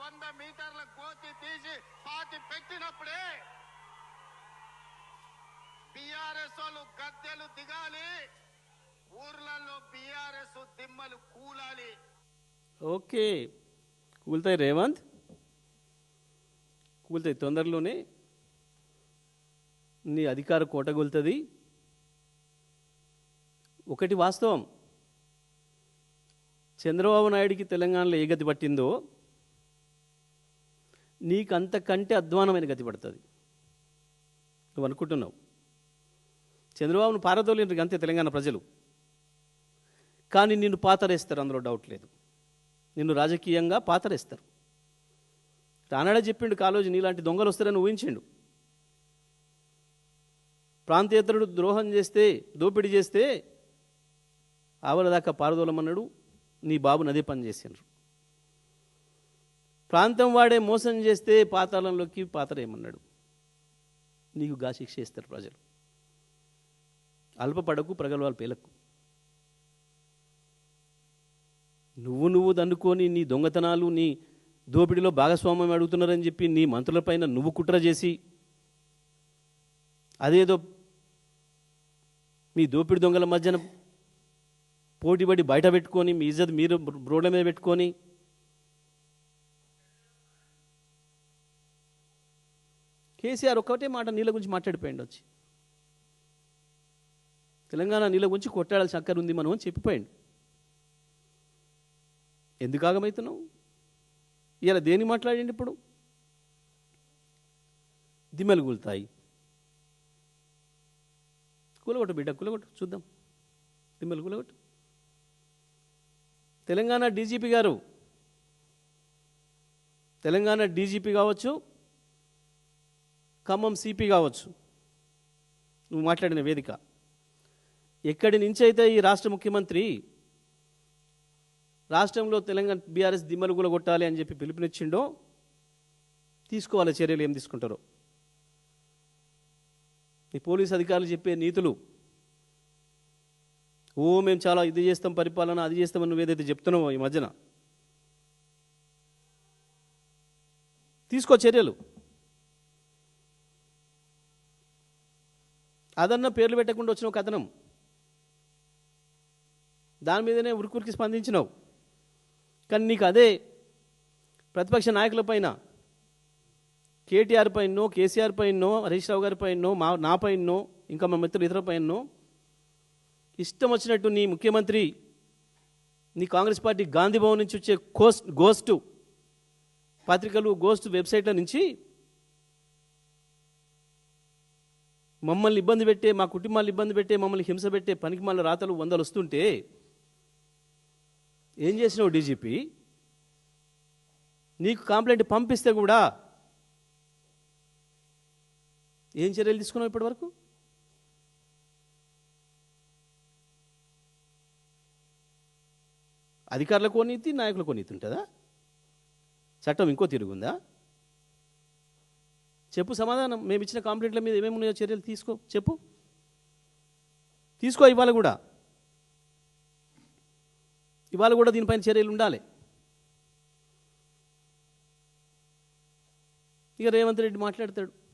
వంద మీటర్ల కోతి తీసి పాతి పెట్టినప్పుడే బీఆర్ఎస్ వాళ్ళు గద్దెలు దిగాలి. ఊర్లలో బీఆర్ఎస్ దిమ్మలు కూలాలి. ఓకే. కూలుతాయి రేవంత్? కూలుతాయి తొందరలోనే. నీ అధికార కోట కూలుతుంది ఒకటి వాస్తవం. చంద్రబాబు నాయుడికి తెలంగాణలో ఏ గతి పట్టిందో నీకు అంతకంటే అధ్వానమైన గతి పడుతుంది. నువ్వు అనుకుంటున్నావు. చంద్రబాబును పారదోలేరు అంతే తెలంగాణ ప్రజలు. కానీ నిన్ను పాతరేస్తారు అందులో డౌట్ లేదు. నిన్ను రాజకీయంగా పాతరేస్తారు. రానాడే చెప్పిండు కాలోజీ నీలాంటి దొంగలు వస్తారని ఊహించిండు. ప్రాంతేతరుడు ద్రోహం చేస్తే దోపిడీ చేస్తే ఆవలదాకా పారదోలమన్నాడు నీ బాబు నదే పని చేసిండ్రు. ప్రాంతం వాడే మోసం చేస్తే పాతాళంలోకి పాతరేయమన్నాడు నీకు గా శిక్ష ఇస్తారు ప్రజలు. అల్పపడకు ప్రగల్వాలు పేలకు. నువ్వు నువ్వు దన్నుకొని నీ దొంగతనాలు నీ దోపిడిలో భాగస్వామ్యం అడుగుతున్నారని చెప్పి నీ మంత్రులపైన నువ్వు కుట్ర చేసి అదేదో మీ దోపిడి దొంగల మధ్యన పోటీపడి బయట పెట్టుకొని మీ ఇజ్జత్ మీరు రోడ్ల మీద పెట్టుకొని కేసీఆర్ ఒక్కటే మాట నీళ్ళ గురించి మాట్లాడిపోయింది వచ్చి. తెలంగాణ నీళ్ళ గురించి కొట్టాడాల్సిన అక్కర ఉంది మనం అని చెప్పిపోయిండు. ఎందుకు ఆగమవుతున్నావు ఇలా దేని మాట్లాడండి ఇప్పుడు? దిమ్మెలు కూలుతాయి కూలగొట్టు బిడ్డ కూలగొట్టు చూద్దాం. దిమ్మెలు కూలగొట్టు. తెలంగాణ డీజీపీ గారు తెలంగాణ డీజీపీ కావచ్చు ఖమ్మం సిపి కావచ్చు. నువ్వు మాట్లాడిన వేదిక. ఎక్కడి నుంచి అయితే ఈ రాష్ట్ర ముఖ్యమంత్రి రాష్ట్రంలో తెలంగాణ బీఆర్ఎస్ దిమ్మలు కొట్టాలి అని చెప్పి పిలుపునిచ్చిండో తీసుకోవాలి చర్యలు ఏం తీసుకుంటారో. ఈ పోలీస్ అధికారులు చెప్పే నీతులు. ఓ మేము చాలా ఇది చేస్తాం పరిపాలన అది చేస్తామని నువ్వు ఏదైతే చెప్తున్నావో ఈ మధ్యన. తీసుకో చర్యలు. అదన్న పేర్లు పెట్టకుండా వచ్చిన కథనం దాని మీదనే ఉరికురికి స్పందించినావు. కానీ నీకు అదే ప్రతిపక్ష నాయకుల పైన కేటీఆర్ పైనో కేసీఆర్ పైనో హరీష్ రావు గారి పైనో మా నా పైనో ఇంకా మా మిత్రులు ఇతర పైనో ఇష్టం వచ్చినట్టు నీ ముఖ్యమంత్రి నీ కాంగ్రెస్ పార్టీ గాంధీ భవన్ నుంచి వచ్చే కోస్ట్ గోస్టు పత్రికలు గోస్ట్ వెబ్సైట్ల నుంచి మమ్మల్ని ఇబ్బంది పెట్టే మా కుటుంబాలు ఇబ్బంది పెట్టే మమ్మల్ని హింస పెట్టే పనికి మళ్ళీ రాతలు వందలు వస్తుంటే ఏం చేసినావు డీజీపీ? నీకు కంప్లైంట్ పంపిస్తే కూడా ఏం చర్యలు తీసుకున్నావు ఇప్పటివరకు? అధికారులకు నీతి నాయకులకు నీతి ఉంటుందా? చట్టం ఇంకో తిరుగుందా? చెప్పు సమాధానం. మేము ఇచ్చిన కంప్లైంట్ల మీద ఏమేమి ఉన్నాయో చర్యలు తీసుకో. చెప్పు. తీసుకో ఇవాళ కూడా. ఇవాళ కూడా దీనిపైన చర్యలు ఉండాలి. ఇక రేవంత్ రెడ్డి మాట్లాడతాడు.